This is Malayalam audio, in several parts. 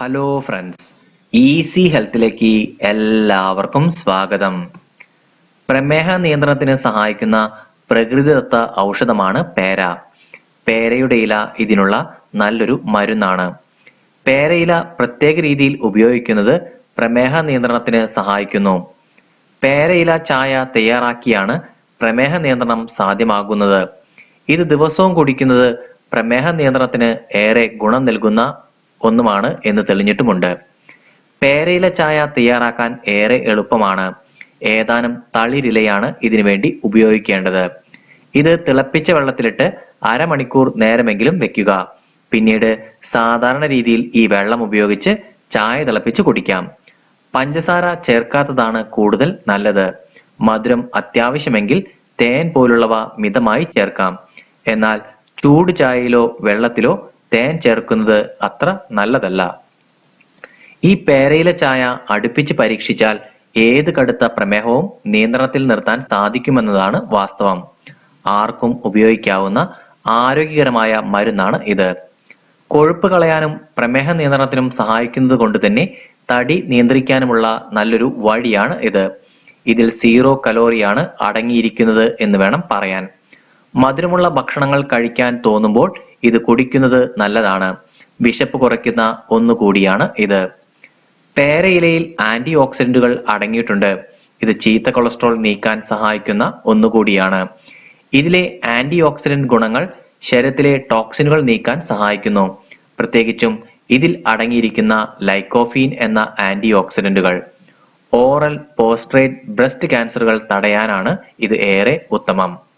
ഹലോ ഫ്രണ്ട്സ് ഈസി ഹെൽത്തിലേക്ക് എല്ലാവർക്കും സ്വാഗതം. പ്രമേഹ നിയന്ത്രണത്തിന് സഹായിക്കുന്ന പ്രകൃതിദത്ത ഔഷധമാണ് പേര. പേരയുടെ ഇല ഇതിനുള്ള നല്ലൊരു മരുന്നാണ്. പേരയില പ്രത്യേക രീതിയിൽ ഉപയോഗിക്കുന്നത് പ്രമേഹ നിയന്ത്രണത്തിന് സഹായിക്കുന്നു. പേരയില ചായ തയ്യാറാക്കിയാണ് പ്രമേഹ നിയന്ത്രണം സാധ്യമാകുന്നത്. ഇത് ദിവസവും കുടിക്കുന്നത് പ്രമേഹ നിയന്ത്രണത്തിന് ഏറെ ഗുണം നൽകുന്ന ഒന്നുമാണ് എന്ന് തെളിഞ്ഞിട്ടുമുണ്ട്. പേരയില ചായ തയ്യാറാക്കാൻ ഏറെ എളുപ്പമാണ്. ഏതാനും തളിരിലയാണ് ഇതിനു വേണ്ടി ഉപയോഗിക്കേണ്ടത്. ഇത് തിളപ്പിച്ച വെള്ളത്തിലിട്ട് അരമണിക്കൂർ നേരമെങ്കിലും വെക്കുക. പിന്നീട് സാധാരണ രീതിയിൽ ഈ വെള്ളം ഉപയോഗിച്ച് ചായ തിളപ്പിച്ച് കുടിക്കാം. പഞ്ചസാര ചേർക്കാത്തതാണ് കൂടുതൽ നല്ലത്. മധുരം അത്യാവശ്യമെങ്കിൽ തേൻ പോലുള്ളവ മിതമായി ചേർക്കാം. എന്നാൽ ചൂട് ചായയിലോ വെള്ളത്തിലോ തേൻ ചേർക്കുന്നത് അത്ര നല്ലതല്ല. ഈ പേരയില ചായ അടുപ്പിച്ച് പരീക്ഷിച്ചാൽ ഏത് കടുത്ത പ്രമേഹവും നിയന്ത്രണത്തിൽ നിർത്താൻ സാധിക്കുമെന്നതാണ് വാസ്തവം. ആർക്കും ഉപയോഗിക്കാവുന്ന ആരോഗ്യകരമായ മരുന്നാണ് ഇത്. കൊഴുപ്പ് കളയാനും പ്രമേഹ നിയന്ത്രണത്തിനും സഹായിക്കുന്നത് കൊണ്ട് തന്നെ തടി നിയന്ത്രിക്കാനുമുള്ള നല്ലൊരു വഴിയാണ് ഇത്. ഇതിൽ സീറോ കലോറിയാണ് അടങ്ങിയിരിക്കുന്നത് എന്ന് വേണം പറയാൻ. മധുരമുള്ള ഭക്ഷണങ്ങൾ കഴിക്കാൻ തോന്നുമ്പോൾ ഇത് കുടിക്കുന്നത് നല്ലതാണ്. വിശപ്പ് കുറയ്ക്കുന്ന ഒന്നുകൂടിയാണ് ഇത്. പേരയിലയിൽ ആന്റി ഓക്സിഡന്റുകൾ അടങ്ങിയിട്ടുണ്ട്. ഇത് ചീത്ത കൊളസ്ട്രോൾ നീക്കാൻ സഹായിക്കുന്ന ഒന്നുകൂടിയാണ് ഇതിലെ ആന്റി ഓക്സിഡന്റ് ഗുണങ്ങൾ ശരീരത്തിലെ ടോക്സിനുകൾ നീക്കാൻ സഹായിക്കുന്നു. പ്രത്യേകിച്ചും ഇതിൽ അടങ്ങിയിരിക്കുന്ന ലൈക്കോഫീൻ എന്ന ആന്റി ഓക്സിഡന്റുകൾ ഓറൽ പോസ്ട്രേറ്റ് ബ്രസ്റ്റ് ക്യാൻസറുകൾ തടയാനാണ് ഇത് ഏറെ ഉത്തമം.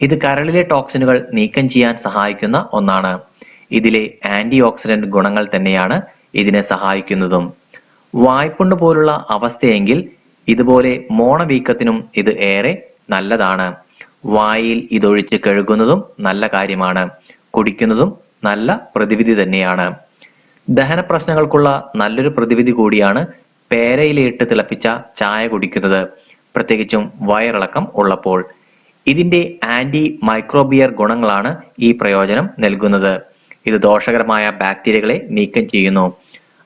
ഇത് കരളിലെ ടോക്സിനുകൾ നീക്കം ചെയ്യാൻ സഹായിക്കുന്ന ഒന്നാണ്. ഇതിലെ ആന്റി ഓക്സിഡന്റ് ഗുണങ്ങൾ തന്നെയാണ് ഇതിനെ സഹായിക്കുന്നതും. വായ്പുണ്ട് പോലുള്ള അവസ്ഥയെങ്കിൽ ഇതുപോലെ മോണവീക്കത്തിനും ഇത് ഏറെ നല്ലതാണ്. വായിൽ ഇതൊഴിച്ച് കഴുകുന്നതും നല്ല കാര്യമാണ്. കുടിക്കുന്നതും നല്ല പ്രതിവിധി തന്നെയാണ്. ദഹന പ്രശ്നങ്ങൾക്കുള്ള നല്ലൊരു പ്രതിവിധി കൂടിയാണ് പേരയിലിട്ട് തിളപ്പിച്ച ചായ കുടിക്കുന്നത്. പ്രത്യേകിച്ചും വയറിളക്കം ഉള്ളപ്പോൾ. ഇതിന്റെ ആന്റി മൈക്രോബിയർ ഗുണങ്ങളാണ് ഈ പ്രയോജനം നൽകുന്നത്. ഇത് ദോഷകരമായ ബാക്ടീരിയകളെ നീക്കം ചെയ്യുന്നു.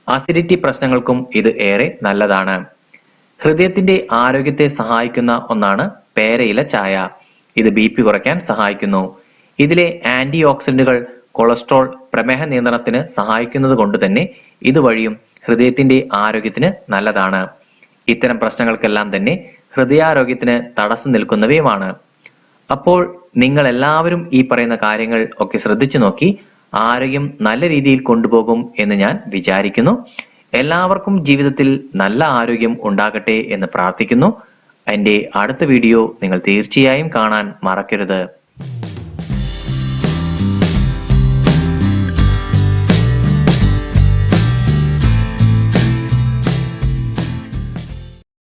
അസിഡിറ്റി പ്രശ്നങ്ങൾക്കും ഇത് ഏറെ നല്ലതാണ്. ഹൃദയത്തിന്റെ ആരോഗ്യത്തെ സഹായിക്കുന്ന ഒന്നാണ് പേരയില ചായ. ഇത് ബി പി കുറയ്ക്കാൻ സഹായിക്കുന്നു. ഇതിലെ ആന്റി ഓക്സിഡന്റുകൾ കൊളസ്ട്രോൾ പ്രമേഹ നിയന്ത്രണത്തിന് സഹായിക്കുന്നത് കൊണ്ട് തന്നെ ഇതുവഴിയും ഹൃദയത്തിന്റെ ആരോഗ്യത്തിന് നല്ലതാണ്. ഇത്തരം പ്രശ്നങ്ങൾക്കെല്ലാം തന്നെ ഹൃദയാരോഗ്യത്തിന് തടസ്സം നിൽക്കുന്നവയുമാണ്. അപ്പോൾ നിങ്ങൾ എല്ലാവരും ഈ പറയുന്ന കാര്യങ്ങൾ ഒക്കെ ശ്രദ്ധിച്ചു നോക്കി ആരോഗ്യം നല്ല രീതിയിൽ കൊണ്ടുപോകും എന്ന് ഞാൻ വിചാരിക്കുന്നു. എല്ലാവർക്കും ജീവിതത്തിൽ നല്ല ആരോഗ്യം ഉണ്ടാകട്ടെ എന്ന് പ്രാർത്ഥിക്കുന്നു. എന്റെ അടുത്ത വീഡിയോ നിങ്ങൾ തീർച്ചയായും കാണാൻ മറക്കരുത്.